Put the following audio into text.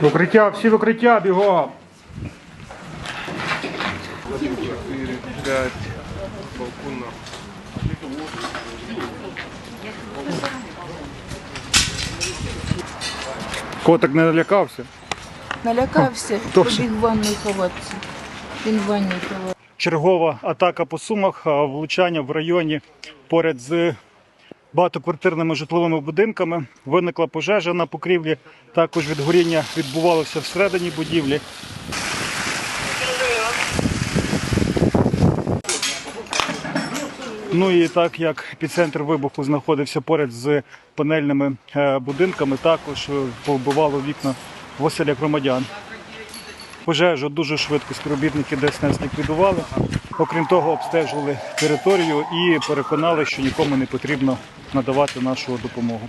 В укриття, всі в укриття, бігом. Котик не налякався. Налякався, побіг в ванну ховатися. Він в ванні ховався. Чергова атака по сумах, влучання в районі поряд з багатоквартирними житловими будинками. Виникла пожежа на покрівлі. Також відгоріння відбувалося всередині будівлі. Ну і так як епіцентр вибуху знаходився поряд з панельними е, будинками, також е, повбивало вікна в оселях громадян. Пожежу дуже швидко співробітники ДСНС ліквідували. Окрім того, обстежували територію і переконали, що нікому не потрібно надавати нашу допомогу.